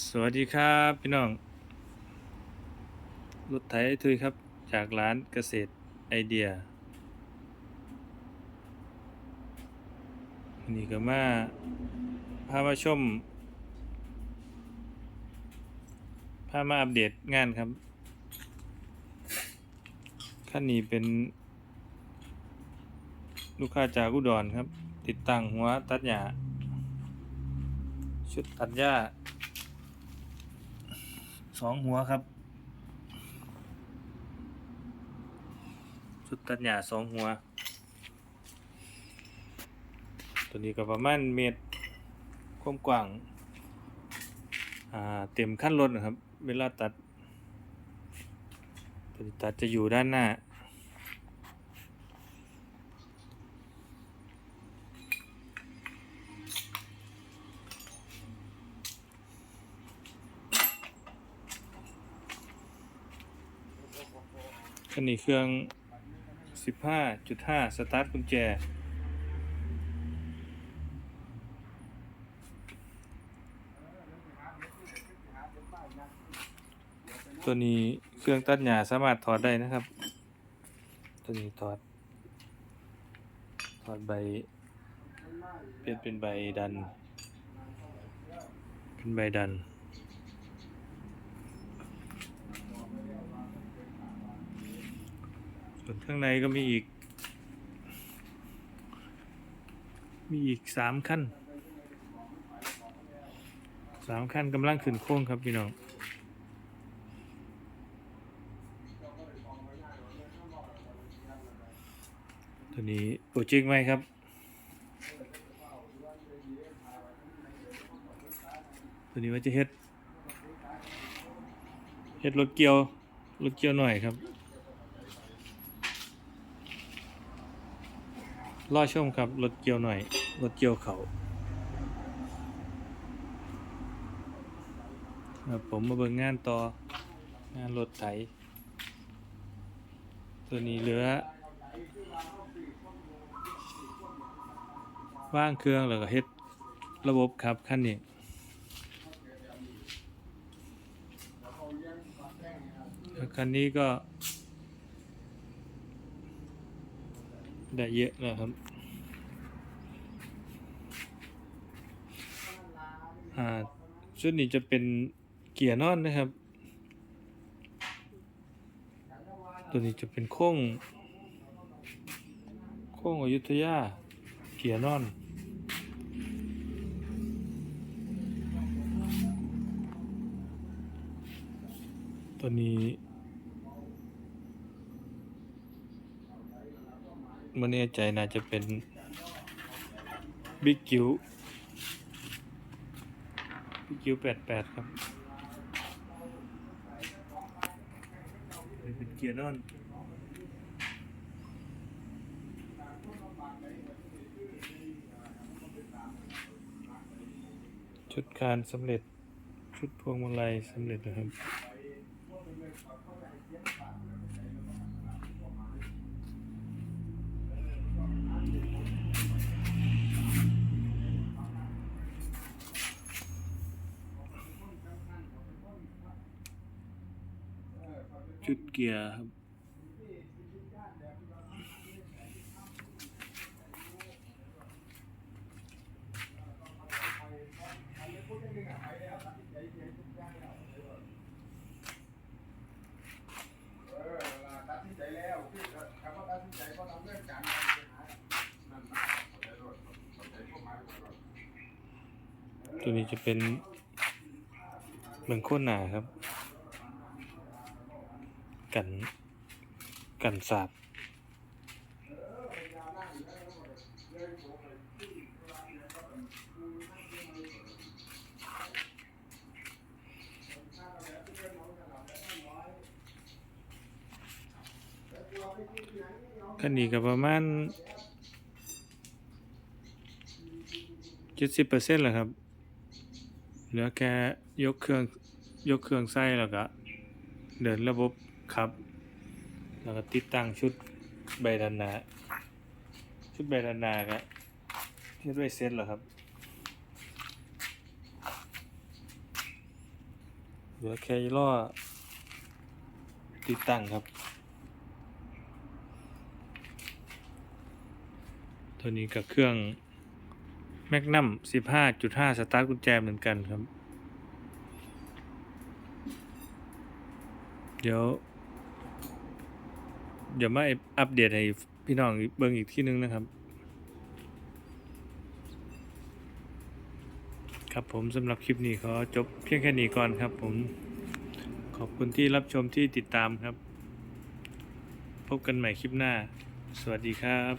สวัสดีครับพี่น้อง รถไถทุยครับ จากร้านเกษตรไอเดียวันนี้ก็มา พามาชม พามาอัปเดตงานครับขั้นนี้เป็น ลูกค้าจากอุดรครับ ติดตั้งหัวตัดหญ้าชุดตัดหญ้า สองหัวครับ ชุดตัดหญ้าสองหัว ตัวนี้ก็ประมาณเมตรความกว้างเต็มขั้นรถนะครับ เวลาตัด ตัวที่ตัดจะอยู่ด้านหน้า คันนี้เครื่อง 15.5 สตาร์ทกุญแจ ตัวนี้เครื่องตัดหญ้าสามารถถอดได้นะครับ ตัวนี้ถอด ถอดใบ เปลี่ยนเป็นใบดัน เป็นใบดัน วนข้างในก็มีอีก มีอีกสามขั้นสามขั้นกำลังขึ้นโค้งครับพี่น้องตัวนี้โปรเจกต์ไหมครับตัวนี้ว่าจะเฮ็ดเฮ็ดรถเกียวรถเกียวหน่อยครับ รอชมครับรถเกี่ยวหน่อยรถเกี่ยวเขาผมมาเบิ่งงานต่องานรถไถ ตัวนี้เหลือ ว่างเครื่องแล้วก็เฮ็ดระบบครับคันนี้คันนี้ก็ ได้เยอะแล้วครับ อ่า ชุดนี้จะเป็นเกียร์นอนนะครับ ตัวนี้จะเป็นโค้ง โค้งอยุธยา เกียร์นอนตัวนี้ ไม่แน่ใจน่าจะเป็นบิ๊กจิ๋วบิ๊กจิ๋วแปดแปดครับนี่เป็นเกียร์นอนชุดการสำเร็จชุดพวงมาลัยสำเร็จนะครับ มายของเราตัวนี้จะเป็นเหมือนโค่นหนาครับ กัน กันสาบคันนี้ก็ประมาณเจ็ดสิบเปอร์เซ็นต์แหละครับ เหลือแค่ยกเครื่องยกเครื่องไส้แล้วก็ เดินระบบ ครับ แล้วก็ติดตั้งชุดใบดันนา ชุดใบดันนาก็เฮ็ดไว้เสร็จแล้วครับเหลือแค่ล่อติดตั้งครับ ตัวนี้กับเครื่องแมกนัม15.5 สตาร์ทกุญแจเหมือนกันครับ เดี๋ยว เดี๋ยวมาอัปเดตให้พี่น้องเบิ่งอีกที่นึงนะครับ ครับผมสำหรับคลิปนี้ขอจบเพียงแค่นี้ก่อนครับผม ขอบคุณที่รับชมที่ติดตามครับ พบกันใหม่คลิปหน้า สวัสดีครับ